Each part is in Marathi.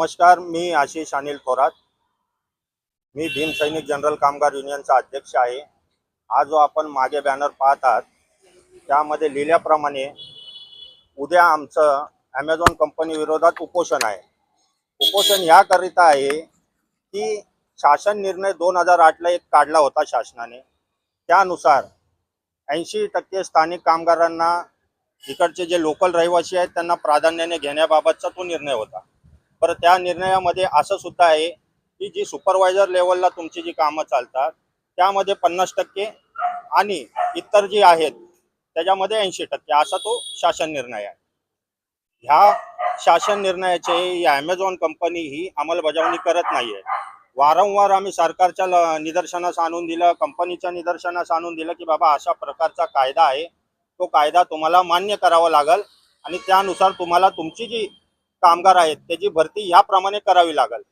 नमस्कार मी आशिष अनिल थोरात. मी भीम सैनिक जनरल कामगार युनियनचा अध्यक्ष आहे. आज जो आपण मागे बॅनर पाहत आहात त्यामध्ये लिहिल्याप्रमाणे उद्या आमचं ॲमेझॉन कंपनी विरोधात उपोषण आहे. उपोषण ह्याकरिता आहे की शासन निर्णय दोन हजार आठला एक काढला होता शासनाने. त्यानुसार ऐंशी टक्के स्थानिक कामगारांना इकडचे जे लोकल रहिवासी आहेत त्यांना प्राधान्याने घेण्याबाबतचा तो निर्णय होता. बरं त्या निर्णयामध्ये असं सुद्धा आहे की जी सुपरवायझर लेवलला तुमची जी कामं चालतात त्यामध्ये पन्नास टक्के आणि इतर जी आहेत त्याच्यामध्ये ऐंशी टक्के. असा तो शासन निर्णय आहे. ह्या शासन निर्णयाचे ही ॲमेझॉन कंपनी ही अंमलबजावणी करत नाही आहे वारंवार आम्ही सरकारच्या निदर्शनास आणून दिलं कंपनीच्या निदर्शनास आणून दिलं की बाबा अशा प्रकारचा कायदा आहे. तो कायदा तुम्हाला मान्य करावा लागेल आणि त्यानुसार तुम्हाला तुमची जी कामगार आहेत त्याची भरती ह्याप्रमाणे करावी लागेल.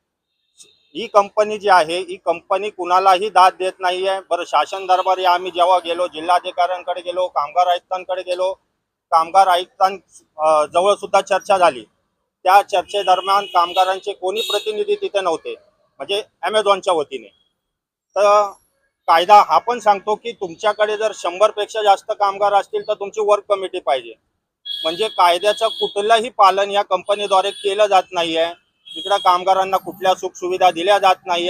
ही कंपनी जी आहे ही कंपनी कुणालाही दाद देत नाही आहे बरं शासन दरबारी आम्ही जेव्हा गेलो जिल्हाधिकाऱ्यांकडे गेलो कामगार आयुक्तांकडे गेलो कामगार आयुक्तां जवळ सुद्धा चर्चा झाली. त्या चर्चेदरम्यान कामगारांचे कोणी प्रतिनिधी तिथे नव्हते म्हणजे ॲमेझॉनच्या वतीने. तर कायदा हा पण सांगतो की तुमच्याकडे जर शंभरपेक्षा जास्त कामगार असतील तर तुमची वर्क कमिटी पाहिजे. म्हणजे कायद्याचं कुठलंही पालन या कंपनीद्वारे केलं जात नाही इकडं कामगारांना कुठल्या सुखसुविधा दिल्या जात नाही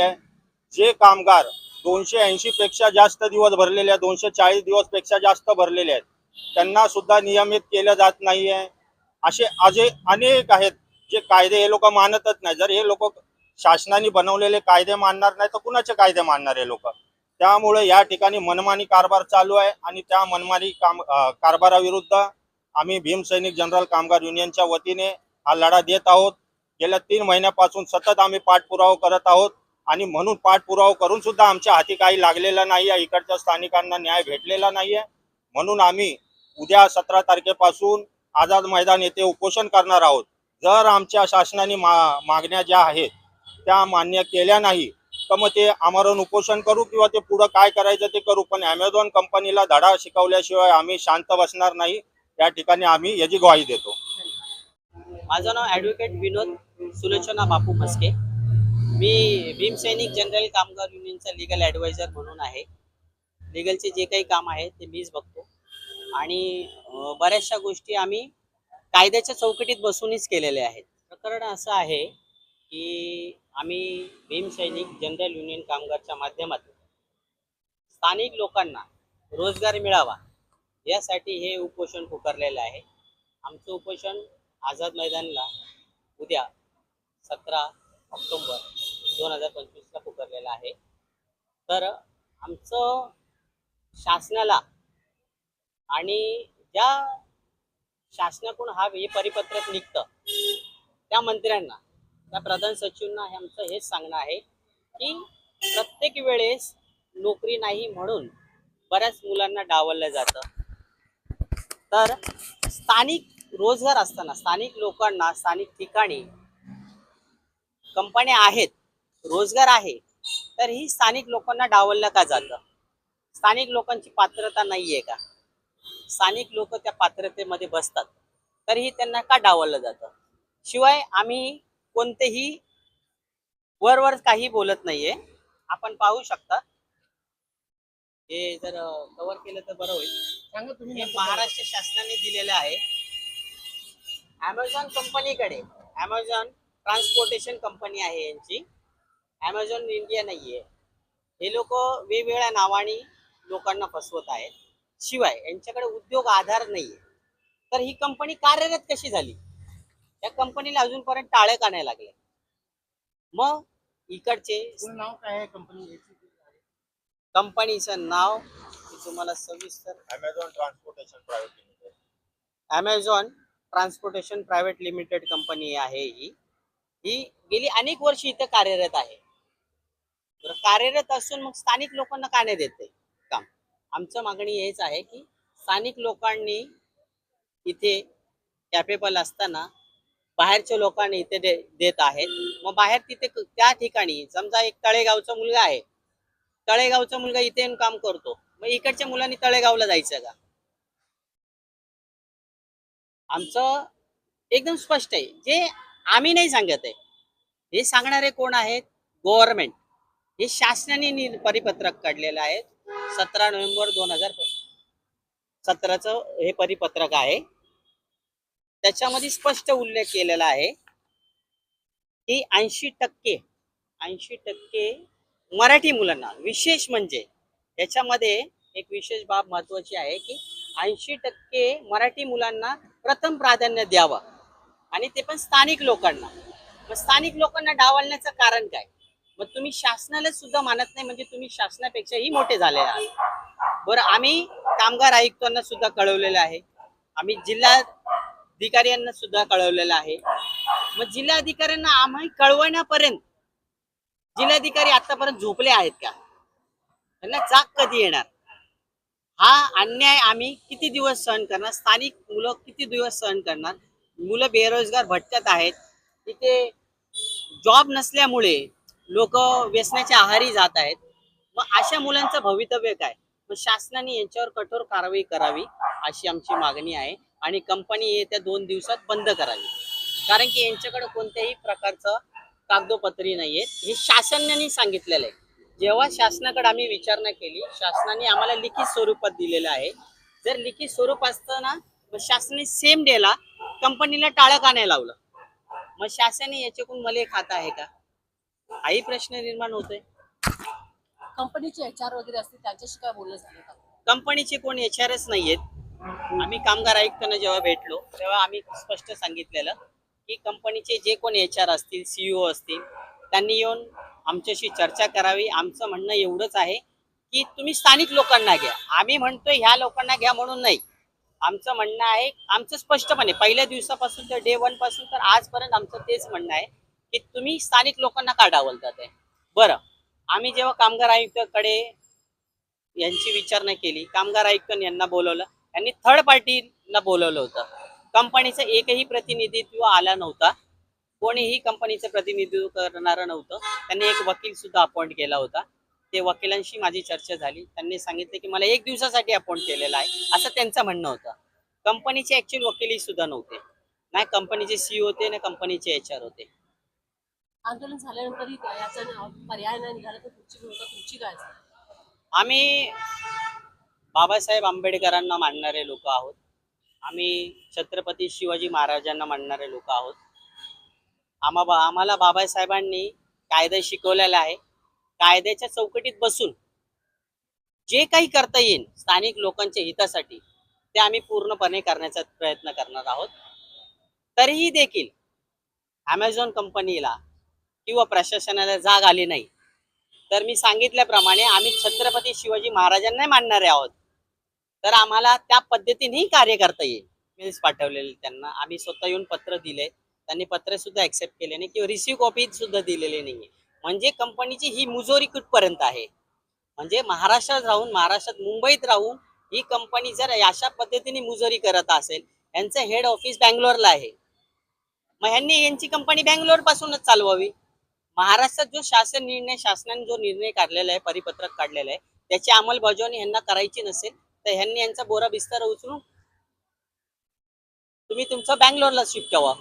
जे कामगार दोनशे ऐंशी पेक्षा जास्त दिवस भरलेले आहेत दोनशे चाळीस दिवसपेक्षा जास्त भरलेले आहेत त्यांना सुद्धा नियमित केलं जात नाही असे अजे अनेक आहेत जे कायदे हे लोक मानतच नाही जर हे लोक शासनाने बनवलेले कायदे मानणार नाही तर कुणाचे कायदे मानणार हे लोक? त्यामुळे या ठिकाणी मनमानी कारभार चालू आहे आणि त्या मनमानी काम कारभाराविरुद्ध आम्ही भीम सैनिक जनरल कामगार युनियनच्या वतीने हा लढा देत आहोत. गेल्या तीन महिन्यापासून सतत आम्ही पाठपुरावा करत आहोत आणि म्हणून पाठपुरावा करून सुद्धा आमच्या हाती काही लागलेला नाही आहे इकडच्या स्थानिकांना न्याय भेटलेला नाही आहे म्हणून आम्ही उद्या सतरा तारखेपासून आझाद मैदान येथे उपोषण करणार आहोत. जर आमच्या शासनाने मा मागण्या ज्या आहेत त्या मान्य केल्या नाही तर मग ते आमरण उपोषण करू किंवा ते पुढं काय करायचं ते करू. पण ॲमेझॉन कंपनीला धडा शिकवल्याशिवाय आम्ही शांत बसणार नाही. या ठिकाणी आम्ही याची ग्वाही देतो. माझं नाव ॲडव्होकेट विनोद सुलोचना बापू मस्के मी भीमसैनिक जनरल कामगार युनियनचा लिगल ॲडवायझर म्हणून आहे. लिगलचे जे काही काम आहे ते मीच बघतो. आणि बऱ्याचशा गोष्टी आम्ही कायद्याच्या चौकटीत बसूनच केलेल्या आहेत. प्रकरण असं आहे की आम्ही भीमसैनिक जनरल युनियन कामगारच्या माध्यमातून स्थानिक लोकांना रोजगार मिळावा यासाठी हे उपोषण पुकारलेलं आहे. आमचं उपोषण आझाद मैदानला उद्या सतरा ऑक्टोंबर दोन हजार पंचवीसला पुकारलेलं आहे. तर आमचं शासनाला आणि ज्या शासनाकडून हा हे परिपत्रक निघतं त्या मंत्र्यांना त्या प्रधान सचिवांना हे आमचं हेच सांगणं आहे की प्रत्येक वेळेस नोकरी नाही म्हणून बऱ्याच मुलांना डावललं जातं. तर स्थानिक रोजगार असताना स्थानिक लोकांना स्थानिक ठिकाणी कंपन्या आहेत रोजगार आहे तर ही स्थानिक लोकांना डावललं का जातं? स्थानिक लोकांची पात्रता नाही आहे का? स्थानिक लोक त्या पात्रतेमध्ये बसतात तरीही त्यांना का डावललं जातं? शिवाय आम्ही कोणतेही वरवर काही बोलत नाहीये. आपण पाहू शकता. हे जर कव्हर केलं तर बरं होईल. सांगा तुम्ही हे महाराष्ट्र शासनाने दिलेलं आहे. ॲमेझॉन कंपनीकडे ॲमेझॉन ट्रान्सपोर्टेशन कंपनी आहे यांची. ॲमेझॉन इंडिया नाही आहे हे लोक वेगवेगळ्या नावाने लोकांना फसवत आहेत. शिवाय यांच्याकडे उद्योग आधार नाही आहे तर ही कंपनी कार्यरत कशी झाली? या कंपनीला अजूनपर्यंत टाळे का नाही लागले. मग इकडचे नाव काय आहे कंपनी कंपनीचं नाव मी तुम्हाला सविस्तर Amazon transportation private limited Amazon transportation private limited company आहे ही. ही गेली अनेक वर्ष इथे कार्यरत आहे. कार्यरत असून मग स्थानिक लोकांना का नाही देते? काम. आमचं मागणी हेच आहे की स्थानिक लोकांनी इथे कॅपेबल असताना बाहेरच्या लोकांनी इथे दे, देत आहेत. मग बाहेर तिथे त्या ठिकाणी समजा एक तळेगावचा मुलगा आहे. तळेगावचा मुलगा इथे येऊन काम करतो. मग इकडच्या मुलांनी तळेगावला जायचं का? आमचं एकदम स्पष्ट आहे. जे आम्ही नाही सांगत आहे हे सांगणारे कोण आहेत? गव्हर्नमेंट हे शासनाने परिपत्रक काढलेलं आहे. सतरा नोव्हेंबर दोन हजार सतराचं हे परिपत्रक आहे. त्याच्यामध्ये स्पष्ट उल्लेख केलेला आहे की ऐंशी टक्के ऐंशी टक्के मराठी मुलांना विशेष म्हणजे याच्यामध्ये एक विशेष बाब महत्वाची आहे की ऐंशी टक्के मराठी मुलांना प्रथम प्राधान्य द्यावं आणि ते पण स्थानिक लोकांना. मग स्थानिक लोकांना डावलण्याचं कारण काय? मग तुम्ही शासनाला सुद्धा मानत नाही म्हणजे तुम्ही शासनापेक्षाही मोठे झाले आहात. बरं आम्ही कामगार आयुक्तांना सुद्धा कळवलेलं आहे. आम्ही जिल्हाधिकाऱ्यांना सुद्धा कळवलेलं आहे. मग जिल्हाधिकाऱ्यांना आम्ही कळवण्यापर्यंत जिल्हाधिकारी आतापर्यंत झोपले आहेत का? त्यांना जाग कधी येणार? हा अन्याय आम्ही किती दिवस सहन करणार? स्थानिक मुलं किती दिवस सहन करणार? मुलं बेरोजगार भटकत आहेत. तिथे जॉब नसल्यामुळे लोक व्यसनाच्या आहारी जात आहेत. मग अशा मुलांचं भवितव्य काय? मग शासनाने यांच्यावर कठोर कारवाई करावी अशी आमची मागणी आहे आणि कंपनी येत्या दोन दिवसात बंद करावी. कारण की यांच्याकडे कोणत्याही प्रकारचं कागदोपत्री नाहीये हे शासनाने सांगितलेलं आहे. जेव्हा शासनाकडे आम्ही विचारणा केली शासनाने आम्हाला लिखित स्वरूपात दिलेलं आहे. जर लिखित स्वरूप असताना मग शासनाने सेम डेला कंपनीला टाळं का नाही लावलं? मग शासनाने याच्याकडून मला खात आहे का? हाही प्रश्न निर्माण होतोय. कंपनीचे एच आर वगैरे असतील त्यांच्याशी काय बोलणं झालं का? कंपनीचे कोण एच आर एस नाहीयेत. आम्ही कामगार आयुक्तांना जेव्हा भेटलो तेव्हा आम्ही स्पष्ट सांगितलेलं की कंपनीचे जे कोण एच आर असतील सीईओ असतील त्यांनी येऊन आमच्याशी चर्चा करावी. आमचं म्हणणं एवढंच आहे की तुम्ही स्थानिक लोकांना घ्या. आम्ही म्हणतोय ह्या लोकांना घ्या म्हणून नाही. आमचं म्हणणं आहे आमचं स्पष्टपणे पहिल्या दिवसापासून तर डे वनपासून तर आजपर्यंत आमचं तेच म्हणणं आहे की तुम्ही स्थानिक लोकांना का डावलतात आहे? बरं आम्ही जेव्हा कामगार आयुक्ताकडे यांची विचारणा केली कामगार आयुक्त यांना बोलवलं यांनी थर्ड पार्टीला बोलवलं होतं. कंपनीचं एकही प्रतिनिधित्व आला नव्हता. कोणीही कंपनीचं प्रतिनिधित्व करणारं नव्हतं. त्यांनी एक वकील सुद्धा अपॉइंट केला होता. ते वकिलांशी माझी चर्चा झाली. त्यांनी सांगितलं की मला एक दिवसासाठी अपॉइंट केलेलं आहे. असं त्यांचं म्हणणं होतं. कंपनीचे ऍक्च्युअल वकीलही सुद्धा नव्हते. नाही कंपनीचे सी होते ना कंपनीचे एच आर होते. आंदोलन झाल्यानंतरही त्या- याचा न- पर्याय नाही. निघाला तर पुढची भूमिका तुमची काय असेल? आम्ही बाबासाहेब आंबेडकरांना मानणारे लोक आहोत. आम्ही छत्रपती शिवाजी महाराजांना म्हणणारे लोक आहोत. आम्हा बा- आम्हाला बाबासाहेबांनी कायदा शिकवलेला आहे. कायद्याच्या चौकटीत बसून जे काही करता येईल स्थानिक लोकांच्या हितासाठी ते आम्ही पूर्णपणे करण्याचा प्रयत्न करणार आहोत. तरीही देखील ॲमेझॉन कंपनीला किंवा प्रशासनाला जाग आली नाही. तर मी सांगितल्याप्रमाणे आम्ही छत्रपती शिवाजी महाराजांना मानणारे आहोत. तर आम्हाला त्या पद्धतीनेही कार्य करता येईल. मेल्स पाठवलेले त्यांना. आम्ही स्वतः येऊन पत्र दिले. त्यांनी पत्र सुद्धा ऍक्सेप्ट केले नाही किंवा रिसिव्ह कॉपी सुद्धा दिलेली नाहीये. म्हणजे कंपनीची ही मुजोरी कुठपर्यंत आहे. म्हणजे महाराष्ट्रात राहून महाराष्ट्रात मुंबईत राहून ही कंपनी जर अशा पद्धतीने मुजोरी करत असेल यांचं हेड ऑफिस बँगलोरला आहे. मग ह्यांनी यांची कंपनी बँगलोर पासूनच चालवावी. महाराष्ट्रात जो शासन निर्णय शासनाने जो निर्णय काढलेला आहे परिपत्रक काढलेलं आहे त्याची अंमलबजावणी ह्यांना करायची नसेल तर ह्यांनी यांचा बोरा बिस्तारा उचलून तुम्ही तुमचं बँगलोरला शिफ्ट व्हा